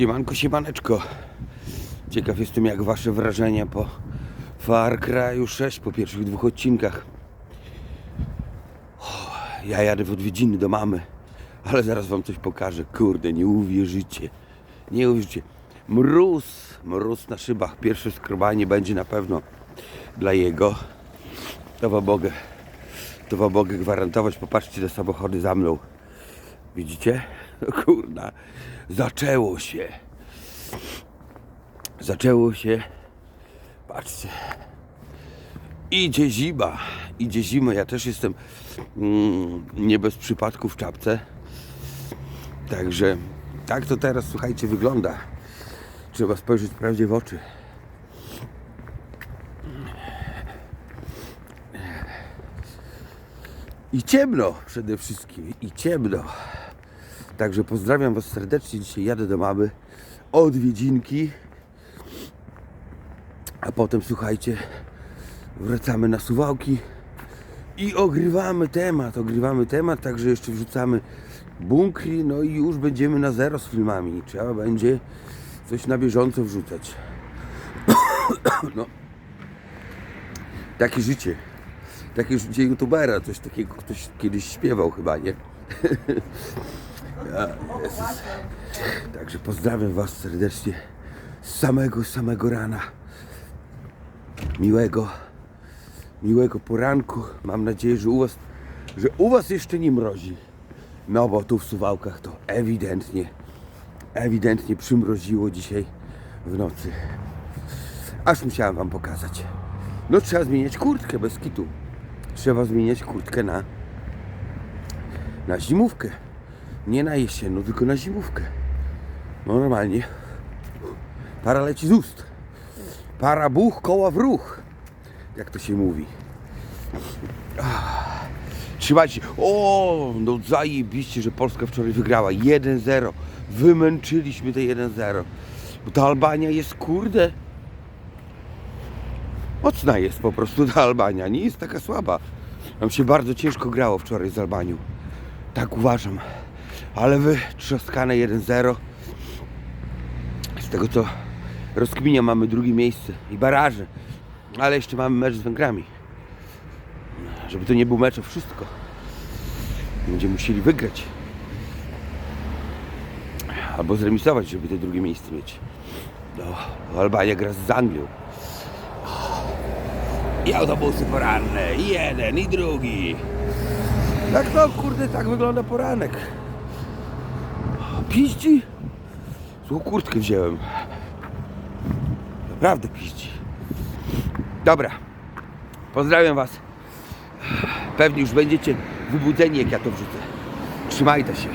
Siemanko, siemaneczko. Ciekaw jestem jak wasze wrażenia po Far Cry'u 6 po pierwszych dwóch odcinkach. Ja jadę w odwiedziny do mamy, ale zaraz wam coś pokażę. Kurde, nie uwierzycie. Nie uwierzycie. Mróz, mróz na szybach. Pierwsze skrobanie będzie na pewno dla jego. To wam mogę, to wam mogę gwarantować. Popatrzcie, te samochody za mną. Widzicie? Kurna, zaczęło się. Zaczęło się. Patrzcie. Idzie zima. Idzie zima. Ja też jestem mm, nie bez przypadku w czapce. Także tak to teraz, słuchajcie, wygląda. Trzeba spojrzeć prawdzie w oczy. I ciemno przede wszystkim. I ciemno. Także pozdrawiam Was serdecznie. Dzisiaj jadę do mamy. Odwiedzinki. A potem słuchajcie, wracamy na suwałki i ogrywamy temat. Ogrywamy temat, także jeszcze wrzucamy bunkry. No i już będziemy na zero z filmami. Trzeba będzie coś na bieżąco wrzucać. No. Takie życie. Takie życie youtubera. Coś takiego ktoś kiedyś śpiewał chyba, nie? Także pozdrawiam Was serdecznie z samego, samego rana. Miłego, miłego poranku. Mam nadzieję, że u Was, że u Was jeszcze nie mrozi. No bo tu w Suwałkach to ewidentnie, ewidentnie przymroziło dzisiaj w nocy. Aż musiałem Wam pokazać. No trzeba zmieniać kurtkę bez kitu. Trzeba zmieniać kurtkę na, na zimówkę. Nie na jesienną, tylko na zimówkę. No normalnie. Para leci z ust. Para buch, koła w ruch. Jak to się mówi. Ah. Trzymajcie. O, no zajebiście, że Polska wczoraj wygrała. 1-0. Wymęczyliśmy te 1-0. Bo ta Albania jest kurde. Mocna jest po prostu ta Albania. Nie jest taka słaba. Nam się bardzo ciężko grało wczoraj z Albanią. Tak uważam. Ale wy trzaskane 1-0. Z tego co rozkminia mamy drugie miejsce i baraże. Ale jeszcze mamy mecz z Węgrami. Żeby to nie był mecz o wszystko. Będziemy musieli wygrać. Albo zremisować, żeby to drugie miejsce mieć. No, Albania gra z Anglią. I autobusy poranne, i jeden, i drugi. Tak to, kurde, tak wygląda poranek. Piździ? Złą kurtkę wziąłem. Naprawdę piździ. Dobra. Pozdrawiam Was. Pewnie już będziecie wybudzeni, jak ja to wrzucę. Trzymajcie się.